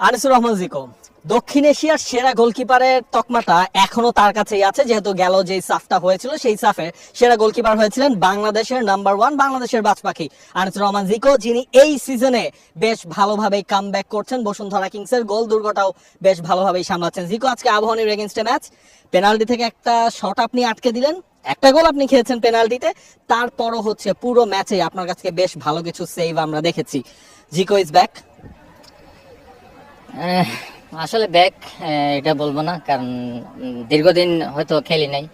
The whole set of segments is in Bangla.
আনিসুর রহমান জিকো দক্ষিণ এশিয়ার সেরা গোলকিপারের তকমাটা এখনও তার কাছেই আছে, যেহেতু গেল যে সাফটা হয়েছিল, সেই সাফে সেরা গোলকিপার হয়েছিলেন বাংলাদেশের নাম্বার ওয়ান বাংলাদেশের বাজ পাখি আনিসুর রহমান জিকো যিনি এই সিজনে বেশ ভালোভাবেই কাম করছেন। বসুন্ধরা কিংসের গোল দুর্গটাও বেশ ভালোভাবেই সামলাচ্ছেন। জিকো আজকে আবহাওয়ানির এগেনস্টে ম্যাচ পেনাল্টি থেকে একটা শট আপনি আটকে দিলেন। একটা গোল আপনি খেয়েছেন পেনাল্টিতে তারপরও হচ্ছে পুরো ম্যাচে আপনার কাছে বেশ ভালো কিছু সেভ আমরা দেখেছি। জিকো ইজ ব্যাক আসলে ব্যাক এটা বলব না, কারণ দীর্ঘদিন হয়তো খেলি নাই।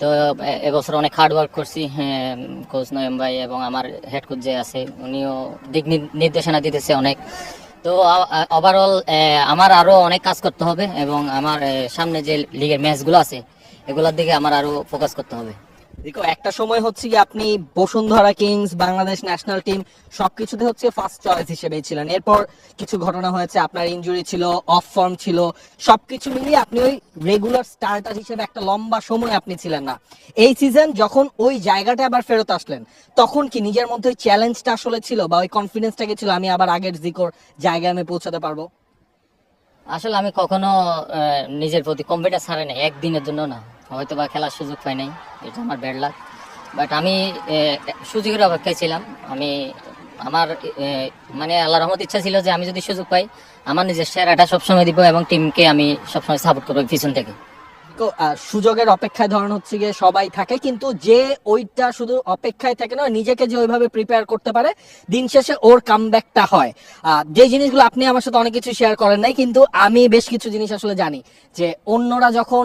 তো এবছর অনেক হার্ড ওয়ার্ক করছি কোচ নয়ম ভাই এবং আমার হেড কোচ যে আছে, উনিও দিক নির্দেশনা দিতেছে অনেক। তো ওভারঅল আমার আরও অনেক কাজ করতে হবে এবং আমার সামনে যে লিগের ম্যাচগুলো আছে, এগুলোর দিকে আমার আরও ফোকাস করতে হবে। একটা সময় হচ্ছে কি আপনি Bashundhara kings, Bangladesh national team সবকিছুতে হচ্ছে ফার্স্ট চয়েস ছিলেন। এরপর কিছু ঘটনা হয়েছে, আপনার ইনজুরি ছিল অফ ফর্ম ছিল, সবকিছু মিলিয়ে আপনি ওই রেগুলার স্টার্টার হিসেবে একটা লম্বা সময় আপনি ছিলেন না। এই সিজন যখন ওই জায়গাটা আবার ফেরত আসলেন, তখন কি নিজের মধ্যে ওই চ্যালেঞ্জটা আসলে ছিল বা ওই কনফিডেন্সটা কি ছিল, আমি আবার আগের জিকোর জায়গায় আমি পৌঁছাতে পারব? আসলে আমি কখনো নিজের প্রতি কনফিডেন্স হারাই নাই, একদিনের জন্য না। হয়তো বা খেলার সুযোগ পাই নাই এটা আমার ব্যাড লাক বাট আমি সুযোগের অপেক্ষায় ছিলাম। আমি আমার মানে আল্লাহ রহমত ইচ্ছা ছিল যে আমি যদি সুযোগ পাই আমার নিজের সেরাটা সবসময় দিব এবং টিমকে আমি সবসময় সাপোর্ট করব পিছন থেকে। তো, সুযোগের অপেক্ষায় ধরন হচ্ছে গিয়ে সবাই থাকে কিন্তু যে ওইটা শুধু অপেক্ষায় থাকে না নিজেকে যে ওইভাবে প্রিপেয়ার করতে পারে দিন শেষে ওর কামব্যাকটা হয়। যে জিনিসগুলো আপনি আমার সাথে অনেক কিছু শেয়ার করেন নাই কিন্তু আমি বেশ কিছু জিনিস আসলে জানি যে অন্যরা যখন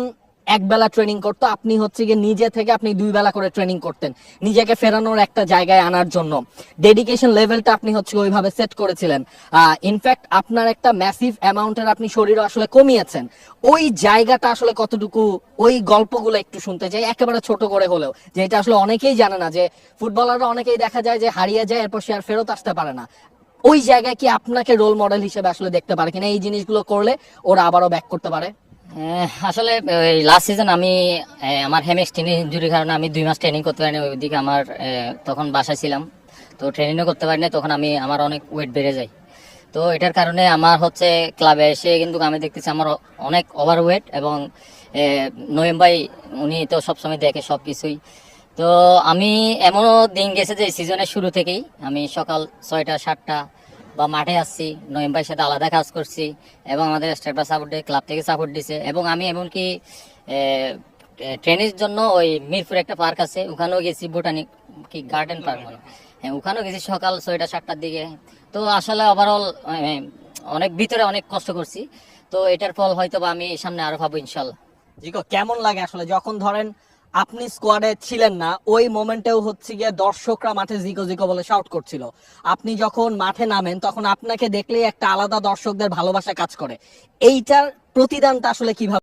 এক বেলা ট্রেনিং করতো, আপনি হচ্ছে গিয়ে নিজে থেকে আপনি দুই বেলা করে ট্রেনিং করতেন, নিজেকে ফেরানোর একটা জায়গায় আনার জন্য। ডেডিকেশন লেভেলটা আপনি হচ্ছে ওইভাবে সেট করেছিলেন। ইনফ্যাক্ট আপনার একটা ম্যাসিভ অ্যামাউন্টের আপনি শরীর আসলে কমিয়েছেন। ওই জায়গাটা আসলে কতটুকু, ওই গল্পগুলো একটু শুনতে চাই, একেবারে ছোট করে হলেও যে এটা আসলে অনেকেই জানে না যে ফুটবলাররা অনেকেই দেখা যায় যে হারিয়ে যায়, এরপর সে আর ফেরত আসতে পারে না। ওই জায়গায় কি আপনাকে রোল মডেল হিসেবে আসলে দেখতে পারে কিনা, এই জিনিসগুলো করলে ওরা আবারও ব্যাক করতে পারে? আসলে লাস্ট সিজন আমি আমার আমার হেমেক্সটিনের ইঞ্জুরির কারণে আমি দুই মাস ট্রেনিং করতে পারিনি, ওইদিকে আমার তখন বাসায় ছিলাম। তো ট্রেনিংও করতে পারিনি, তখন আমি, আমার অনেক ওয়েট বেড়ে যায়। তো এটার কারণে আমার হচ্ছে ক্লাবে এসে কিন্তু আমি দেখতেছি আমার অনেক ওভার ওয়েট এবং নয়ম ভাই, উনি তো সবসময় দেখে সব কিছুই তো আমি এমনও দিন গেছে যে সিজনের শুরু থেকেই আমি সকাল ছয়টা, সাতটা বা মাঠে আসছি নয়ম ভাইয়ের সাথে আলাদা কাজ করছি এবং আমাদের স্টেট বা সাপোর্ট ক্লাব থেকে সাপোর্ট দিছে এবং আমি এমনকি ট্রেনের জন্য ওই মিরপুর একটা পার্ক আছে, ওখানেও গেছি বোটানিক কি গার্ডেন পার্ক মানে হ্যাঁ ওখানেও গেছি সকাল ছয়টা সাতটার দিকে। তো আসলে ওভারঅল অনেক ভিতরে অনেক কষ্ট করছি। তো এটার ফল হয়তো বা আমি সামনে আরও পাবো ইনশাল্লাহ। কেমন লাগে আসলে? যখন ধরেন আপনি স্কোয়াডে ছিলেন না, ওই মোমেন্টেও হচ্ছে গিয়ে দর্শকরা মাঠে জিকো জিকো বলে শাউট করছিল। আপনি যখন মাঠে নামেন, তখন আপনাকে দেখলেই একটা আলাদা দর্শকদের ভালোবাসা কাজ করে। এইটার প্রতিদানটা আসলে কীভাবে